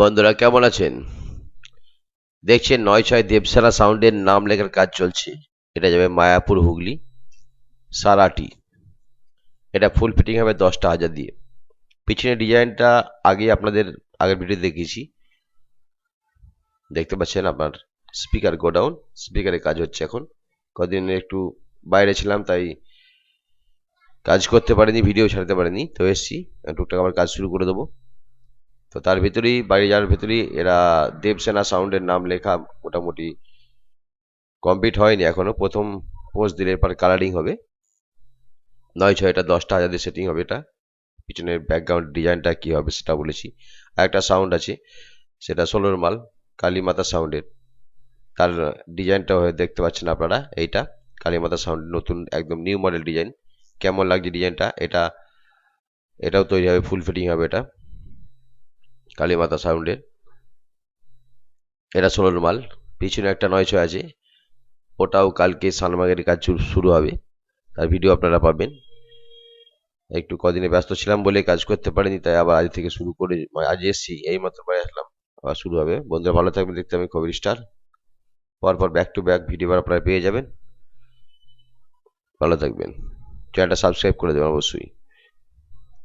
বন্ধুরা, কেমন আছেন? দেখছেন নয় ছয় দেবসানা সাউন্ডের নাম লেখার কাজ চলছে। এটা যাবে মায়াপুর হুগলি, সারাটি। এটা ফুল ফিটিং হবে দশটা হাজার দিয়ে। পিছনে ডিজাইনটা আগে আপনাদের আগের ভিডিও দেখিয়েছি। দেখতে পাচ্ছেন আপনার স্পিকার গোডাউন স্পিকারে কাজ হচ্ছে এখন। কদিন একটু বাইরে ছিলাম, তাই কাজ করতে পারিনি ভিডিও ছাড়তে পারিনি। তো এসছি, টুকটাক আবার কাজ শুরু করে দেবো। তো তার ভিতরেই, বাড়ি যাওয়ার ভিতরেই এরা দেবসেনা সাউন্ডের নাম লেখা মোটামুটি কমপ্লিট হয়নি এখনও। প্রথম পোস্ট দিলে এরপর কালারিং হবে। নয় ছয়টা, দশটা হাজার সেটিং হবে এটা। পিছনের ব্যাকগ্রাউন্ড ডিজাইনটা কি হবে সেটা বলেছি। আর একটা সাউন্ড আছে, সেটা ষোলোর মাল, কালীমাতা সাউন্ডের তার ডিজাইনটা হয়ে দেখতে পাচ্ছেন আপনারা, এইটা। কালীমাতা সাউন্ড নতুন, একদম নিউ মডেল ডিজাইন কেমন লাগছে ডিজাইনটা এটা, এটাও তৈরি হবে ফুল ফিটিং হবে এটা। কালীমাতা সাউন্ডের। এটা ষোলোর মাল পিছনে একটা নয় ছয় আছে। ওটাও কালকে সালমাগের কাজ শুরু- হবে। তার ভিডিও আপনারা পাবেন। একটু কদিনে ব্যস্ত ছিলাম বলে কাজ করতে পারিনি, তাই আবার আজ থেকে শুরু করে মানে আজ এসছি, এই মাত্র বাড়ি আসলাম। আবার শুরু হবে। বন্ধুরা ভালো থাকবেন, দেখতে আমি খবর স্টার। পরপর ব্যাক টু ব্যাক ভিডিও আপনারা পেয়ে যাবেন। ভালো থাকবেন। চ্যানেলটা সাবস্ক্রাইব করে দেবেন, অবশ্যই।